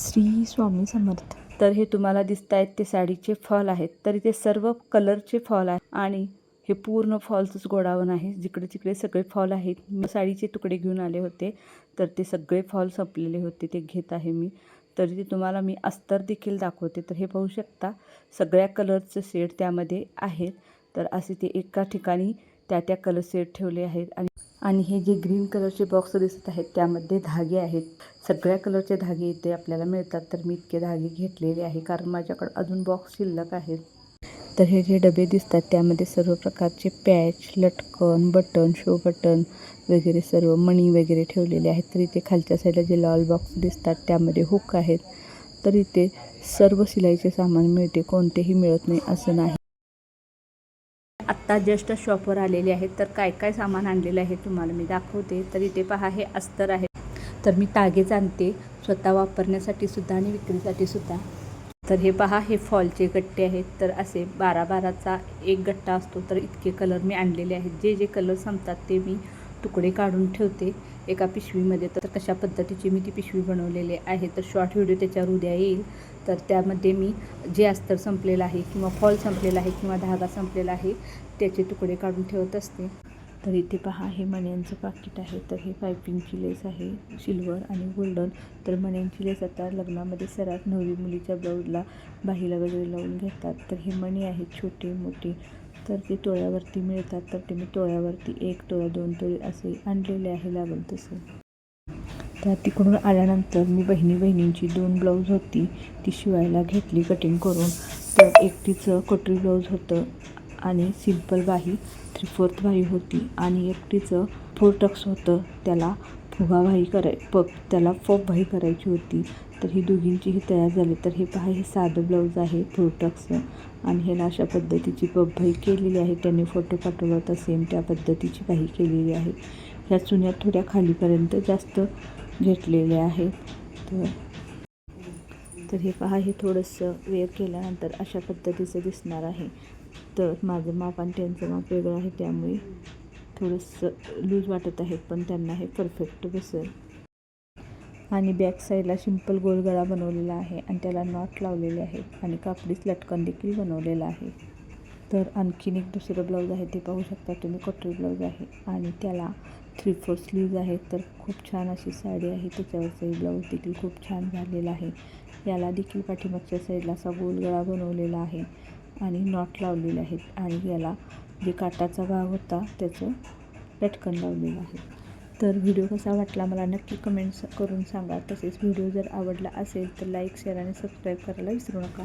श्री स्वामी समर्थ. तर हे तुम्हाला दिसत आहेत ते साडीचे फॉल आहेत. तर इथे सर्व कलरचे फॉल आहेत. आणि हे पूर्ण फॉल्सच गोडावण आहे. जिकडे तिकडे सगळे फॉल आहेत. मी साडीचे तुकडे घेऊन आले होते. तर ते सगळे फॉल संपलेले होते. ते घेत आहे मी. तर ते तुम्हाला मी अस्तर देखील दाखवते. तर हे पाहू शकता सगळ्या कलरचे सेट त्यामध्ये आहेत. तर असे ते एका ठिकाणी त्या त्या कलर सेट ठेवले आहेत. आणि आणि हे जे ग्रीन कलरचे बॉक्स दिसत आहेत त्यामध्ये धागे आहेत. सगळ्या कलरचे धागे इथे आपल्याला मिळतात. तर मी इतके धागे घेतलेले आहे कारण माझ्याकडे अजून बॉक्स शिल्लक आहेत. तर हे जे डबे दिसतात त्यामध्ये सर्व प्रकारचे पॅच लटकन बटन शो बटन वगैरे सर्व मणी वगैरे ठेवलेले आहेत. तर इथे खालच्या साईडला जे लॉल बॉक्स दिसतात त्यामध्ये हुक आहेत. तर इथे सर्व शिलाईचे सामान मिळते. कोणतेही मिळत नाही असं नाही. आत्ता जस्ट शॉपवर आलेले आहेत. तर काय काय सामान आणलेलं आहे तुम्हाला मी दाखवते. तर इथे पहा हे अस्तर आहे. तर मी तागेच आणते. स्वतः वापरण्यासाठी सुद्धा आणि विक्रीसाठी सुद्धा. तर हे पहा हे फॉलचे गट्टे आहेत. तर असे बारा बाराचा एक गट्टा असतो. तर इतके कलर मी आणलेले आहेत. जे जे कलर संपतात ते मी तुकडे काढून ठेवते एका पिशवीमध्ये. तर कशा पद्धतीची मी ती पिशवी बनवलेली आहे. तर शॉर्ट व्हिडिओ त्याच्यावर उद्या येईल. तर त्यामध्ये मी जे अस्तर संपलेलं आहे किंवा फॉल संपलेला आहे किंवा धागा संपलेला आहे त्याचे तुकडे काढून ठेवत असते. तर इथे पहा हे मण्यांचं पाकिट आहे. तर हे पायपिंगची लेस आहे सिल्वर आणि गोल्डन. तर मण्यांची लेस आता लग्नामध्ये सर्वात नवरी मुलीच्या ब्लाऊजला बाहीला वगैरे लावून घेतात. तर हे मणी आहेत छोटे मोठे. तर ते तोळ्यावरती मिळतात तर ते मी तोळ्यावरती एक तोळा दोन तोळे असे आणलेले आहे लागेल तसे. तर तिकडून आल्यानंतर मी बहिणी बहिणींची दोन ब्लाऊज होती ती शिवायला घेतली कटिंग करून. तर एकटीचं कटरी ब्लाऊज होतं आणि सिंपल बाही थ्री फोर्थ बाही होती. आणि एकटीचं फोर टक्स होतं त्याला फुगा बाही कराय प त्याला पप बाही करायची होती. तर ही दोघींचीही तयार झाली. तर हे पहा हे साधं ब्लाऊज आहे फोर टक्सचं आणि ह्याला अशा पद्धतीची पप बाही केलेली आहे. त्यांनी फोटो पाठवला होता सेम त्या पद्धतीची बाही केलेली आहे. ह्या चुन्या थोड्या खालीपर्यंत जास्त घेतलेले आहेत. तर तर हे पहा हे थोडंसं वेअर केल्यानंतर अशा पद्धतीचं दिसणार आहे. तर माझं माप आणि त्यांचं माप वेगळं आहे त्यामुळे थोडंसं लूज वाटत आहे पण त्यांना हे परफेक्ट बसेल आणि बॅक साईडला सिंपल गोलगळा बनवलेला आहे आणि त्याला नॉट लावलेले आहेत आणि कापडीच लटकन देखील बनवलेलं आहे. तर आणखीन एक दुसरं ब्लाऊज आहे ते पाहू शकता तुम्ही कटोरी ब्लाऊज आहे. आणि त्याला थ्री फोर स्लीव्ज आहेत तर खूप छान अशी साडी आहे. त्याच्यावरचाही ब्लाऊज देखील खूप छान झालेला आहे. याला देखील पाठीमागच्या साईडला असा गोलगळा बनवलेला आहे आणि नॉट लावलेले आहेत. आणि याला जे काटाचा भाग होता त्याचं लटकन लावलेलं आहे. तर व्हिडिओ कसा वाटला मला नक्की कमेंट्स करून सांगा. तसेच व्हिडिओ जर आवडला असेल तर लाईक शेअर आणि सबस्क्राईब करायला विसरू नका.